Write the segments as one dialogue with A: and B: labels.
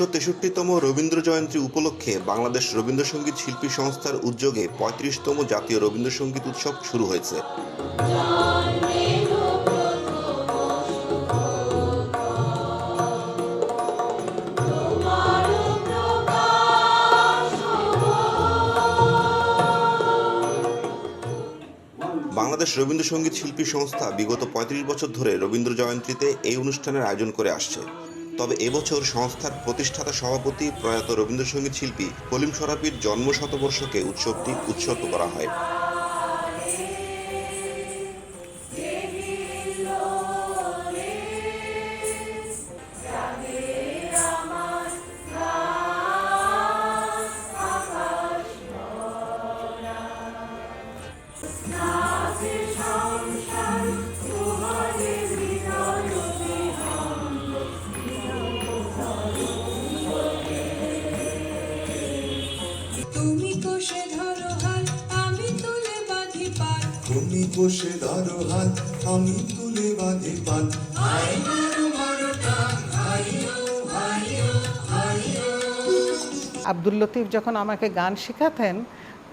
A: একশো তেষট্টিতম রবীন্দ্র জয়ন্তী উপলক্ষে বাংলাদেশ রবীন্দ্রসঙ্গীত শিল্পী সংস্থার উদ্যোগে পঁয়ত্রিশতম জাতীয় রবীন্দ্রসঙ্গীত উৎসব শুরু হয়েছে। বাংলাদেশ রবীন্দ্রসঙ্গীত শিল্পী সংস্থা বিগত পঁয়ত্রিশ বছর ধরে রবীন্দ্র জয়ন্তীতে এই অনুষ্ঠানের আয়োজন করে আসছে। তবে এবছর সংস্থার প্রতিষ্ঠাতা সভাপতি প্রয়াত রবীন্দ্রসঙ্গীত শিল্পী কলিম সরাপির জন্ম শতবর্ষকে উৎসবটি উৎসর্গ করা হয়।
B: বসে ধরো হাত, আমি তুলে বাঁধি পান।
C: আব্দুল লতিফ যখন আমাকে গান শেখাতেন,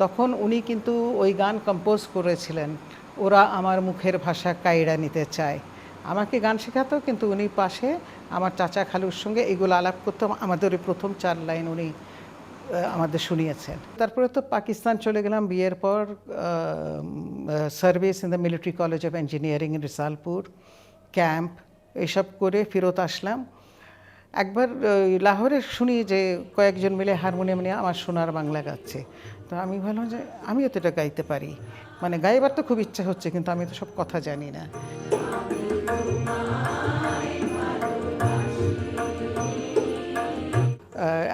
C: তখন উনি কিন্তু ওই গান কম্পোজ করেছিলেন। ওরা আমার মুখের ভাষা কাইড়া নিতে চায়। আমাকে গান শেখাতো কিন্তু উনি পাশে। আমার চাচা খালুর সঙ্গে এগুলো আলাপ করতাম। আমাদের ওই প্রথম চার লাইন উনি আমাদের শুনিয়েছেন। তারপরে তো পাকিস্তান চলে গেলাম বিয়ের পর service in the military college of engineering in Risalpur camp এইসব করে ফেরত আসলাম। একবার লাহোরে শুনি যে কয়েকজন মিলে হারমোনিয়াম নিয়ে আমার সোনার বাংলা গাচ্ছে। তো আমি ভাবলাম যে আমিও তো এটা গাইতে পারি। মানে গাইবার তো খুব ইচ্ছা হচ্ছে, কিন্তু আমি তো সব কথা জানি না।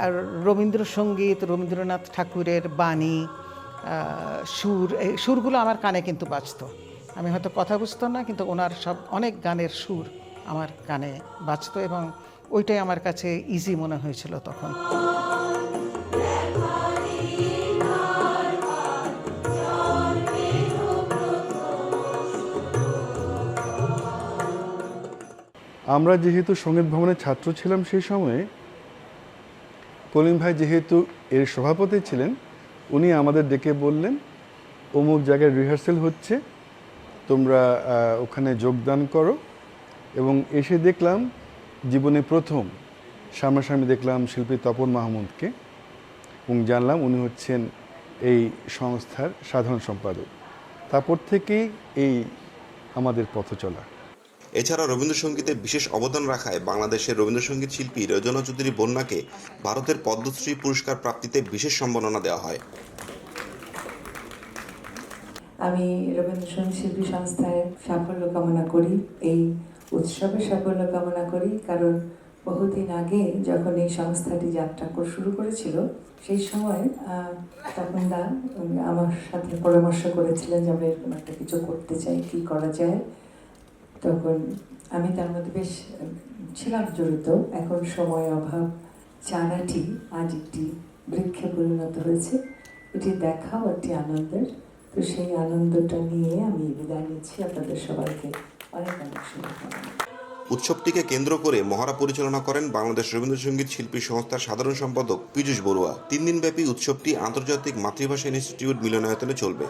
C: আর রবীন্দ্রসঙ্গীত, রবীন্দ্রনাথ ঠাকুরের বাণী সুর, এই সুরগুলো আমার কানে কিন্তু বাজতো। আমি হয়তো কথা বুঝতাম না, কিন্তু ওনার সব অনেক গানের সুর আমার কানে বাজতো এবং ওইটাই আমার কাছে ইজি মনে হয়েছিল তখন।
D: আমরা যেহেতু সংগীত ভবনের ছাত্র ছিলাম সেই সময়ে কলিম ভাই যেহেতু এর সভাপতি ছিলেন, উনি আমাদের ডেকে বললেন, অমুক জায়গায় রিহার্সেল হচ্ছে, তোমরা ওখানে যোগদান করো। এবং এসে দেখলাম জীবনে প্রথম সামনাসামনি দেখলাম শিল্পী তপন মাহমুদকে, এবং জানলাম উনি হচ্ছেন এই সংস্থার সাধারণ সম্পাদক। তারপর থেকেই এই আমাদের পথ চলা।
A: এছাড়া রবীন্দ্রসঙ্গীতে বিশেষ অবদান রাখায় বাংলাদেশের রবীন্দ্রসঙ্গীত শিল্পী রজনা চৌধুরী বন্যাকে ভারতের পদ্মশ্রী পুরস্কার প্রাপ্তিতে বিশেষ সম্মাননা দেওয়া হয়।
E: আমি রবীন্দ্রসঙ্গীত শিল্পী সংস্থায় সাফল্য কামনা করি, এই উৎসবে সাফল্য কামনা করি, কারণ বহুদিন আগে যখন এই সংস্থাটি যাত্রা শুরু করেছিল, সেই সময় তপন দা আমার সাথে পরামর্শ করেছিলেন যে আমরা এরকম একটা কিছু করতে চাই, কি করা যায়। তখন আমি তার মধ্যে বেশ, ছিলাম জড়িত। এখন সময় অভাব চারাটি আজ একটি বৃক্ষে পরিণত হয়েছে। এটি দেখাও একটি আনন্দের। তো সেই আনন্দটা নিয়ে আমি বিদায় নিচ্ছি। আপনাদের সবাইকে অনেক অনেক শুভকামনা।
A: উৎসবটিকে কেন্দ্র করে মহড়া পরিচালনা করেন বাংলাদেশ রবীন্দ্রসঙ্গীত শিল্পী সংস্থার সাধারণ সম্পাদক পীযূষ বড়ুয়া। তিন দিনব্যাপী উৎসবটি আন্তর্জাতিক মাতৃভাষা ইনস্টিটিউট মিলনায়তনে চলবে।